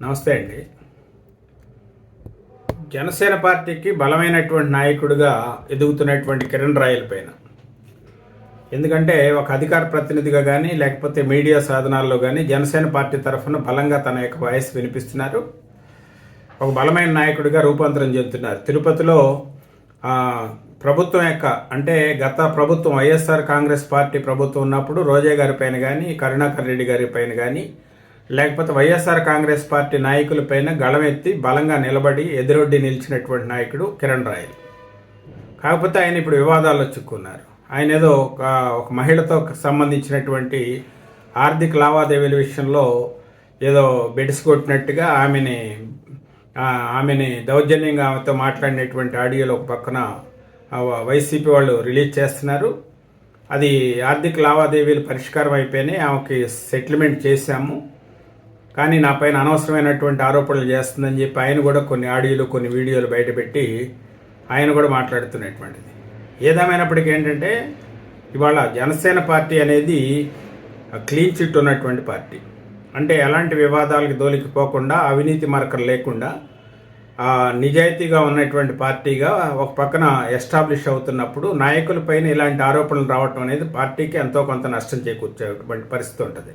నమస్తే అండి. జనసేన పార్టీకి బలమైనటువంటి నాయకుడిగా ఎదుగుతున్నటువంటి కిరణ్ రాయల పైన. ఎందుకంటే ఒక అధికార ప్రతినిధిగా కానీ లేకపోతే మీడియా సాధనాల్లో కానీ జనసేన పార్టీ తరఫున బలంగా తన యొక్క వాయిస్ వినిపిస్తున్నారు. ఒక బలమైన నాయకుడిగా రూపాంతరం చెందుతున్నారు. తిరుపతిలో ప్రభుత్వం యొక్క అంటే గత ప్రభుత్వం వైఎస్ఆర్ కాంగ్రెస్ పార్టీ ప్రభుత్వం ఉన్నప్పుడు రోజా గారి పైన కానీ కరుణాకర్ రెడ్డి గారి పైన కానీ లేకపోతే వైఎస్ఆర్ కాంగ్రెస్ పార్టీ నాయకులపైన గళమెత్తి బలంగా నిలబడి ఎదురొడ్డి నిలిచినటువంటి నాయకుడు కిరణ్ రాయల్. కాకపోతే ఆయన ఇప్పుడు వివాదాల్లో చిక్కున్నారు. ఆయన ఏదో ఒక ఒక మహిళతో సంబంధించినటువంటి ఆర్థిక లావాదేవీల విషయంలో ఏదో బెడిసి కొట్టినట్టుగా ఆమెని ఆమెని దౌర్జన్యంగా ఆమెతో మాట్లాడినటువంటి ఆడియోలో ఒక పక్కన వైసీపీ వాళ్ళు రిలీజ్ చేస్తున్నారు. అది ఆర్థిక లావాదేవీలు పరిష్కారం అయిపోయినాయి. ఆమెకి సెటిల్మెంట్ చేశాము. కానీ నా పైన అనవసరమైనటువంటి ఆరోపణలు చేస్తుందని చెప్పి ఆయన కూడా కొన్ని ఆడియోలు కొన్ని వీడియోలు బయటపెట్టి ఆయన కూడా మాట్లాడుతున్నటువంటిది. ఏదేమైనప్పటికీ ఏంటంటే ఇవాళ జనసేన పార్టీ అనేది క్లీన్ చిట్ ఉన్నటువంటి పార్టీ. అంటే ఎలాంటి వివాదాలకు దోలికిపోకుండా అవినీతి మార్కర్ లేకుండా నిజాయితీగా ఉన్నటువంటి పార్టీగా ఒక పక్కన ఎస్టాబ్లిష్ అవుతున్నప్పుడు నాయకులపైన ఇలాంటి ఆరోపణలు రావటం అనేది పార్టీకి ఎంతో కొంత నష్టం చేకూర్చేటువంటి పరిస్థితి ఉంటుంది.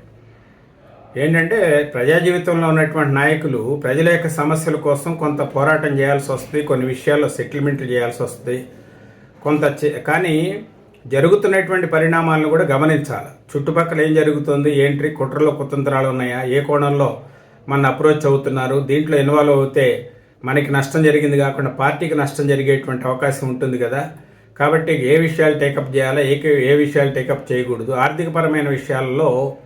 ఏంటంటే ప్రజా జీవితంలో ఉన్నటువంటి నాయకులు ప్రజల యొక్క సమస్యల కోసం కొంత పోరాటం చేయాల్సి వస్తుంది కొన్ని విషయాల్లో సెటిల్మెంట్లు చేయాల్సి వస్తుంది. కొంత చే- కానీ జరుగుతున్నటువంటి పరిణామాలను కూడా గమనించాలి. చుట్టుపక్కల ఏం జరుగుతుంది ఏంటి కుట్రలో కుతంత్రాలు ఉన్నాయా ఏ కోణంలో మన అప్రోచ్ అవుతున్నారు దీంట్లో ఇన్వాల్వ్ అవుతే మనకి నష్టం జరిగింది కాకుండా పార్టీకి నష్టం జరిగేటువంటి అవకాశం ఉంటుంది కదా. కాబట్టి ఏ విషయాలు టేకప్ చేయాలా ఏ ఏ విషయాలు టేకప్ చేయకూడదు. ఆర్థికపరమైన విషయాల్లో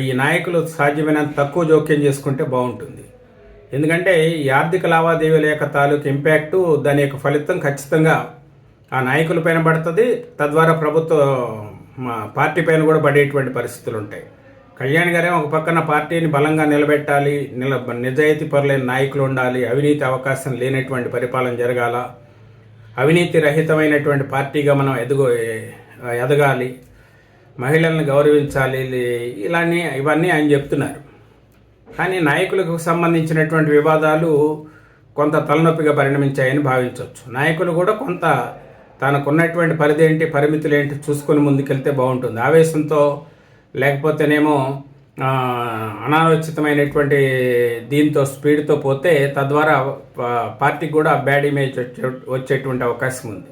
ఈ నాయకులు సాధ్యమైనంత తక్కువ జోక్యం చేసుకుంటే బాగుంటుంది. ఎందుకంటే ఈ ఆర్థిక లావాదేవీల యొక్క తాలూకు ఇంపాక్టు దాని యొక్క ఫలితం ఖచ్చితంగా ఆ నాయకుల పైన పడుతుంది. తద్వారా ప్రభుత్వ మా పార్టీ పైన కూడా పడేటువంటి పరిస్థితులు ఉంటాయి. కళ్యాణ్ గారే ఒక పక్కన పార్టీని బలంగా నిలబెట్టాలి నిల నిజాయితీ పరులైన నాయకులు ఉండాలి అవినీతి అవకాశం లేనటువంటి పరిపాలన జరగాల అవినీతి రహితమైనటువంటి పార్టీగా మనం ఎదుగు ఎదగాలి మహిళలను గౌరవించాలి ఇలానే ఇవన్నీ ఆయన చెప్తున్నారు. కానీ నాయకులకు సంబంధించినటువంటి వివాదాలు కొంత తలనొప్పిగా పరిణమించాయని భావించవచ్చు. నాయకులు కూడా కొంత తనకున్నటువంటి పరిధి ఏంటి పరిమితులు ఏంటి చూసుకొని ముందుకెళ్తే బాగుంటుంది. ఆవేశంతో లేకపోతేనేమో అనాలోచితమైనటువంటి దీంతో స్పీడ్తో పోతే తద్వారా పా- పార్టీకి కూడా బ్యాడ్ ఇమేజ్ వచ్చే వచ్చేటువంటి అవకాశం ఉంది.